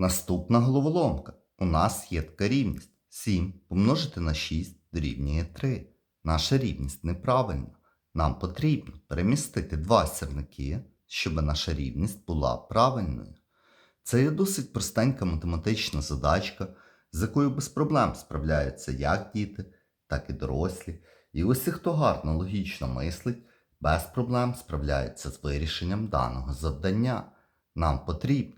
Наступна головоломка. У нас є така рівність. 7 помножити на 6 дорівнює 3. Наша рівність неправильна. Нам потрібно перемістити два сірники, щоб наша рівність була правильною. Це є досить простенька математична задачка, з якою без проблем справляються як діти, так і дорослі. І усі, хто гарно логічно мислить, без проблем справляються з вирішенням даного завдання. Нам потрібно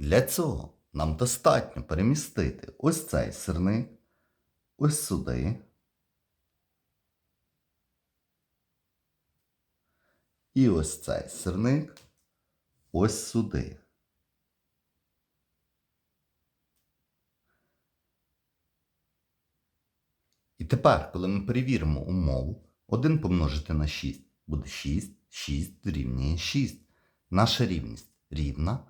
Для цього нам достатньо перемістити ось цей сирник, ось сюди. І ось цей сирник ось сюди. І тепер, коли ми перевіримо умову, 1 помножити на 6 буде 6, 6 дорівнює 6. Наша рівність рівна,